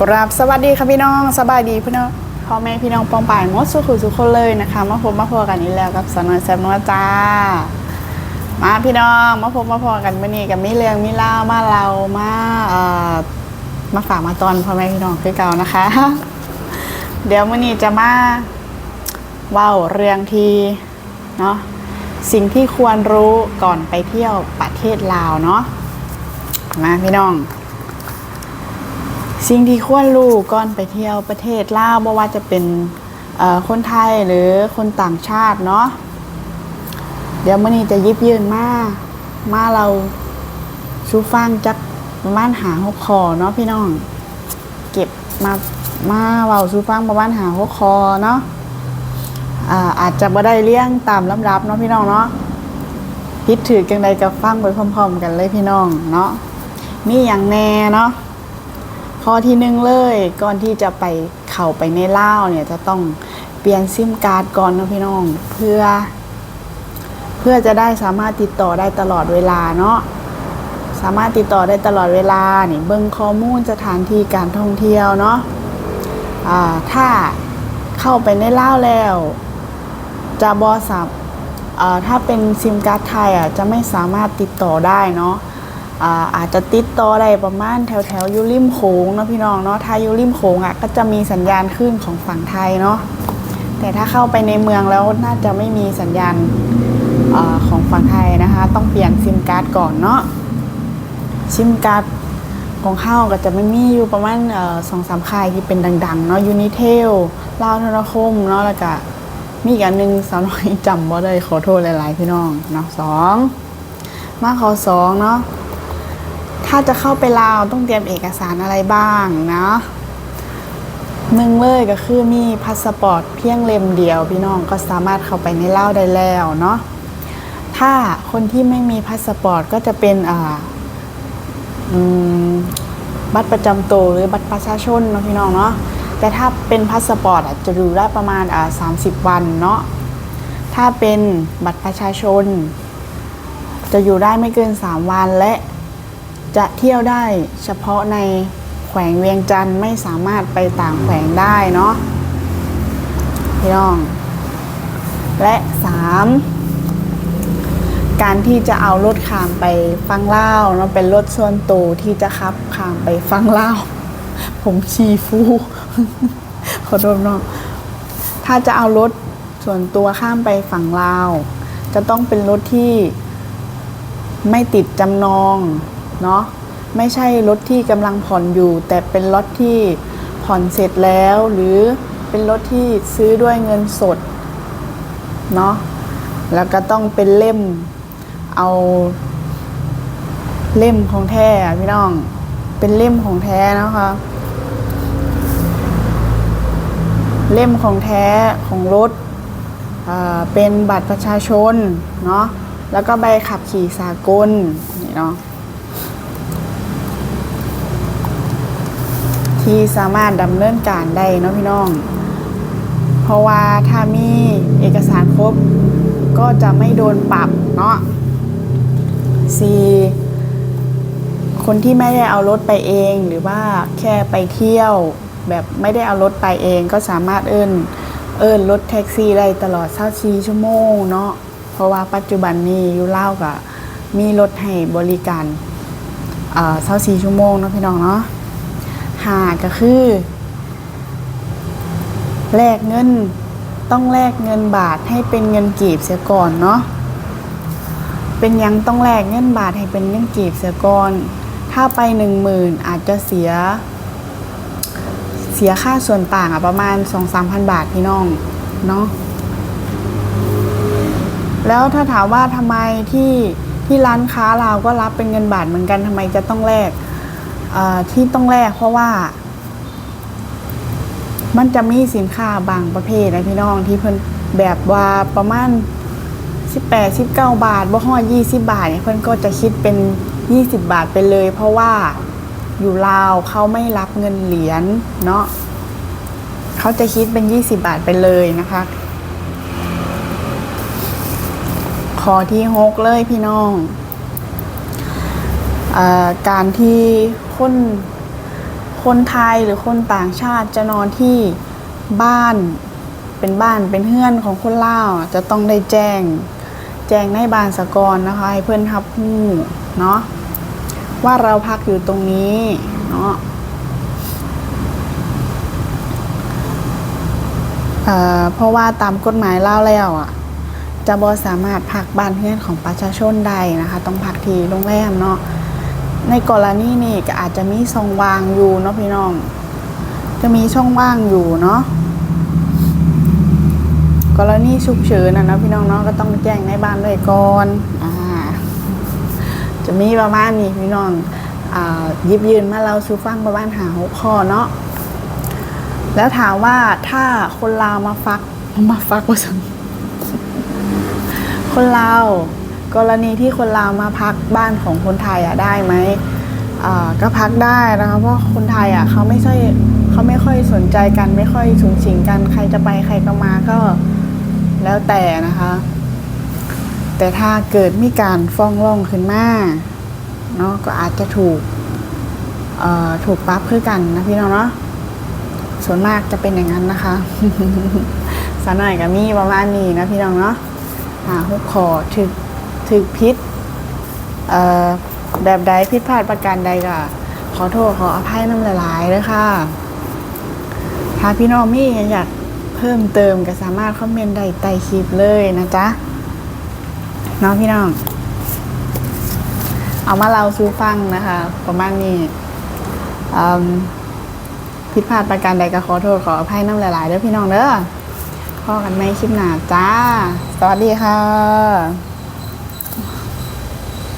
กราบสวัสดีค่ะพี่น้องสบายดีพี่น้องพ่อแม่พี่น้องปองป่ายมดสุขุสุขคนเลยนะคะมาพบมาพอกันอีกแล้วกับสนอยแซมนัวจ้า มาพี่น้องมาพบมาพอกันมื่อนี้กับมิเรืองมิเล่ามาเรามาเอ่อมาฝากมาตอนพ่อแม่พี่น้องคือเก่านะคะ เดี๋ยวมื่อนี้จะมาเว้าเรื่องที่เนาะสิ่งที่ควรรู้ก่อนไปเที่ยวประเทศลาวเนาะมาพี่น้อง สิ่งที่ควรรู้ก่อนไปเที่ยวประเทศลาวบ่ว่าจะเป็นคนไทยหรือคนต่างชาติเนาะเดี๋ยวมื้อนี้จะยิบยืนมามาเราชูฟังจักประมาณหาหกคอเนาะพี่น้อง เก็บมามาเว้าชูฟังประมาณหาหกคอเนาะอาอาจจะบ่ได้เลี้ยงตามลำดับเนาะพี่น้องเนาะพิดถือกันใดกับฟังไปพร้อม ๆ กันเลยพี่น้องเนาะมีอย่างแน่เนาะ ข้อที่หนึ่งเลยก่อนที่จะไปเข้าไปในเล่าเนี่ยจะต้องเปลี่ยนซิมการ์ดก่อนนะพี่น้องเพื่อ เพื่อจะได้สามารถติดต่อได้ตลอดเวลาเนาะสามารถติดต่อได้ตลอดเวลานี่เบิ่งข้อมูลสถานที่การท่องเที่ยวเนาะอ่าถ้าเข้าไปในเล่าแล้ว จะบอสับอ่าถ้าเป็นซิมการ์ดไทยอะจะไม่สามารถติดต่อได้เนาะ อาจจะติดต่อได้ประมาณแถวแถวยูริมโขงเนาะพี่น้องเนาะถ้ายูริมโขงอะก็จะมีสัญญาณขึ้นของฝั่งไทยเนาะแต่ถ้าเข้าไปในเมืองแล้วน่าจะไม่มีสัญญาณอาของฝั่งไทยนะคะ ต้องเปลี่ยนซิมการ์ดก่อนเนาะซิมการ์ดของเข้าก็จะไม่มีอยู่ประมาณสองสามค่ายที่เป็นดังๆเนาะยูนิเทลลาวโทรคมเนาะแล้วก็มีอีกอันหนึงสาวน้อยจำบ่ได้ขอโทษหลายๆพี่น้องเนาะสองมาขอสองเนาะ ถ้าจะเข้าไปลาวต้องเตรียมเอกสารอะไรบ้างนะหนึ่งเลยก็คือมีพาสปอร์ตเพียงเล่มเดียว พี่น้องก็สามารถเข้าไปในลาวได้แล้วเนาะถ้าคนที่ไม่มีพาสปอร์ตก็จะเป็นบัตรประจำตัวหรือบัตรประชาชนเนาะพี่น้องเนาะแต่ถ้าเป็นพาสปอร์ตอะจะอยู่ได้ประมาณสามสิบวันเนาะถ้าเป็นบัตรประชาชน จะอยู่ได้ไม่เกิน 3 วันและ จะเที่ยวได้เฉพาะในแขวงเวียงจันทร์ไม่สามารถไปต่างแขวงได้เนาะพี่น้อง และสามการที่จะเอารถขามไปฟังเล่าเนาะเป็นรถส่วนตัวที่จะขับขามไปฟังเล่า ผมชีฟูขอโทษเนาะถ้าจะเอารถส่วนตัวข้ามไปฝั่งลาว จะต้องเป็นรถที่ไม่ติดจำนอง เนาะไม่ใช่รถที่กำลังผ่อนอยู่ แต่เป็นรถที่ผ่อนเสร็จแล้ว หรือเป็นรถที่ซื้อด้วยเงินสดเนาะแล้วก็ต้องเป็นเล่มเอาเล่มของแท้พี่น้อง เป็นเล่มของแท้นะคะ เล่มของแท้ของรถเป็นบัตรประชาชนเนาะแล้วก็ใบขับขี่สากลนี่เนาะ ที่สามารถดำเนินการได้เนาะพี่น้อง เพราะว่าถ้ามีเอกสารครบก็จะไม่โดนปรับเนาะสีคนที่ไม่ได้เอารถไปเองหรือว่าแค่ไปเที่ยว แบบไม่ได้เอารถไปเองก็สามารถเอิ้นเอิ้นรถแท็กซี่ได้ตลอด24ชั่วโมงเนาะเพราะว่าปัจจุบันนี้ยูเล่ากับมีรถให้บริการเอ่อ24ชั่วโมงเนาะพี่น้องเนาะ หาก็คือแลกเงินต้องแลกเงินบาทให้เป็นเงินกีบเสียก่อนเนาะเป็นยังต้องแลกเงินบาทให้เป็นเงินกีบเสียก่อน ถ้าไปหนึ่งหมื่นอาจจะเสีย เสียค่าส่วนต่างอะประมาณ2-3,000บาทพี่น้องเนาะแล้วถ้าถามว่าทำไมที่ที่ร้านค้าเราก็รับเป็นเงินบาทเหมือนกันทำไมจะต้องแลก ที่ต้องแลกเพราะว่า มันจะมีสินค้าบางประเภทนะพี่น้องที่เพิ่นแบบว่าประมาณ 18 19 บาทบ่ฮอด20 บาทเนี่ยเพิ่นก็จะคิดเป็น 20 บาทไปเลย เพราะว่าอยู่ลาวเขาไม่รับเงินเหรียญเนาะเขาจะคิดเป็น 20 บาทไปเลยนะคะขอที่หกเลยพี่น้อง การที่คนคนไทยหรือคนต่างชาติจะนอนที่บ้านเป็นบ้านเป็นเฮือนของคนล่าจะต้องได้แจ้ง แจ้งในบ้านสะกอนนะคะ ให้เพื่อนรับรู้เนาะว่าเราพักอยู่ตรงนี้เนาะเเพราะว่าตามกฎหมายเล่าแล้วอะ จะบอสามารถพักบ้านเพื่อนของประชาชนได้นะคะ ต้องพักที่โรงแรมเนาะ ในกรณีนี้ก็อาจจะมีช่องว่างอยู่เนาะพี่น้อง จะมีช่องว่างอยู่เนาะกรณีฉุกเฉินนะนะพี่น้องเนาะก็ต้องแจ้งในบ้านเลยก่อนอ่าจะมีประมาณนี้พี่น้องอ่ายิบยืนมาเราสู่ฟังประมาณหาหกข้อเนาะแล้วถามว่าถ้าคนลาวมาฟักมาฟักว่าสังคนลาว กรณีที่คนลาวมาพักบ้านของคนไทยอะได้ไหมก็พักได้นะคะเพราะคนไทยอะเขาไม่ใช่เขาไม่ค่อยสนใจกันไม่ค่อยสูงสิงกันใครจะไปใครก็มาก็แล้วแต่นะคะ แต่ถ้าเกิดมีการฟ้องร้องขึ้นมาเนาะก็อาจจะถูกถูกปรั๊บคือกันนะพี่น้องเนาะส่วนมากจะเป็นอย่างนั้นนะคะสหน่อยกับมีประมาณนี้นะพี่น้องเนาะหาหุกขอถึก ถึกพิษแบบใดผิดพลาดประการใดก็ขอโทษขออภัยน้ำหลายเลยค่ะถ้าพี่น้องมีอยากเพิ่มเติมก็สามารถคอมเมนต์ได้ใต้คลิปเลยนะจ๊ะน้องพี่น้อง เอามาเล่าสู่ฟังนะคะ ประมาณนี้อืมผิดพลาดประการใดก็ขอโทษขออภัยน้ำหลายๆเด้อพี่น้องเด้อพอกันไหมคลิปหนาจ้า สวัสดีค่ะ